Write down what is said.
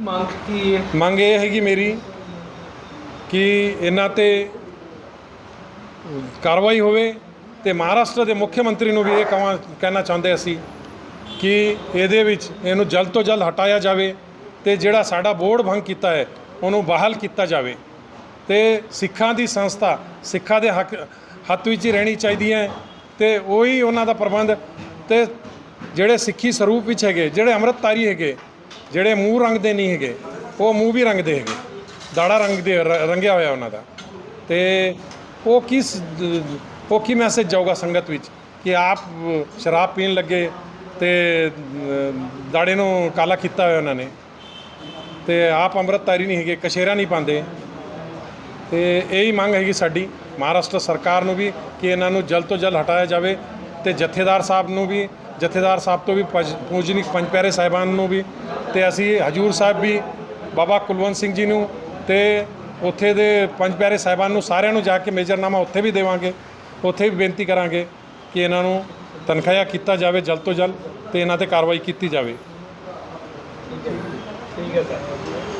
ਮੰਗ ਕੀ ਹੈ? ਮੰਗ ਇਹ ਹੈਗੀ ਮੇਰੀ ਕਿ ਇਹਨਾਂ ਤੇ ਕਾਰਵਾਈ ਹੋਵੇ ਤੇ ਮਹਾਰਾਸ਼ਟਰ ਦੇ ਮੁੱਖ ਮੰਤਰੀ ਨੂੰ ਵੀ ਇਹ ਕਹਾਂ ਕਹਿਣਾ ਚਾਹੁੰਦੇ ਅਸੀਂ ਕਿ ਇਹਦੇ ਵਿੱਚ ਇਹਨੂੰ ਜਲਦ ਤੋਂ ਜਲਦ ਹਟਾਇਆ ਜਾਵੇ ਤੇ ਜਿਹੜਾ ਸਾਡਾ ਬੋਰਡ ਭੰਗ ਕੀਤਾ ਹੈ, ਉਹਨੂੰ ਬਹਾਲ ਕੀਤਾ ਜਾਵੇ। ਤੇ ਸਿੱਖਾਂ ਦੀ ਸੰਸਥਾ, ਸਿੱਖਾਂ ਦੇ ਹੱਕ ਹੱਥ ਵਿੱਚ ਹੀ ਰਹਿਣੀ ਚਾਹੀਦੀ ਹੈ ਤੇ ਉਹੀ ਉਹਨਾਂ ਦਾ ਪ੍ਰਬੰਧ ਤੇ ਜਿਹੜੇ ਸਿੱਖੀ ਸਰੂਪ ਵਿੱਚ ਹੈਗੇ, ਜਿਹੜੇ ਅੰਮ੍ਰਿਤਧਾਰੀ ਹੈਗੇ ਜਿਹੜੇ ਮੂੰਹ ਰੰਗ ਦੇ ਨਹੀਂ ਹੈਗੇ, ਉਹ ਮੂੰਹ ਵੀ ਰੰਗਦੇ ਹੈਗੇ। ਦਾੜਾ ਰੰਗ ਦੇ ਰ- ਰੰਗਿਆ ਹੋਇਆ ਉਹਨਾਂ ਦਾ। ਤੇ ਉਹ ਕਿਸ, ਉਹ ਕੀ ਮੈਸੇਜ ਜਾਊਗਾ ਸੰਗਤ ਵਿੱਚ? ਕਿ ਆਪ, ਸ਼ਰਾਬ ਪੀਣ ਲੱਗੇ ਤੇ ਦਾੜੇ ਨੂੰ ਕਾਲਾ ਕੀਤਾ ਹੋਇਆ ਉਹਨਾਂ ਨੇ। ਤੇ ਆਪ ਅੰਮ੍ਰਿਤਧਾਰੀ ਨਹੀਂ ਹੈਗੇ ਕਸ਼ੇਰਾ ਨਹੀਂ ਪਾਉਂਦੇ। ਤੇ ਇਹੀ ਮੰਗ ਹੈਗੀ ਸਾਡੀ, ਮਹਾਰਾਸ਼ਟਰ ਸਰਕਾਰ ਨੂੰ ਵੀ ਕਿ ਇਹਨਾਂ ਨੂੰ ਜਲਦ ਤੋਂ ਜਲਦ ਹਟਾਇਆ ਜਾਵੇ ਤੇ ਜਥੇਦਾਰ ਸਾਹਿਬ ਨੂੰ ਵੀ, ਜਥੇਦਾਰ ਸਾਹਿਬ ਤੋਂ ਵੀ ਪਜ- ਪੂਜਨੀਕ ਪੰਜ ਪਿਆਰੇ ਸਾਹਿਬਾਨ ਨੂੰ ਵੀ ਤੇ ਅਸੀਂ ਹਜੂਰ ਸਾਹਿਬ ਵੀ ਬਾਬਾ ਕੁਲਵੰਤ ਸਿੰਘ ਜੀ ਨੂੰ ਤੇ ਉੱਥੇ ਦੇ ਪੰਜ ਪਿਆਰੇ ਸਾਹਿਬਾਨ ਨੂੰ ਸਾਰਿਆਂ ਨੂੰ ਜਾ ਕੇ ਮੇਜਰਨਾਮਾ ਉੱਥੇ ਵੀ ਦੇਵਾਂਗੇ, ਉੱਥੇ ਵੀ ਬੇਨਤੀ ਕਰਾਂਗੇ ਕਿ ਇਹਨਾਂ ਨੂੰ ਤਨਖਾਹਿਆ ਕੀਤਾ ਜਾਵੇ ਜਲਦ ਤੋਂ ਜਲਦ ਤੇ ਇਹਨਾਂ ਤੇ ਕਾਰਵਾਈ ਕੀਤੀ ਜਾਵੇ। ਠੀਕ ਹੈ ਸਰ।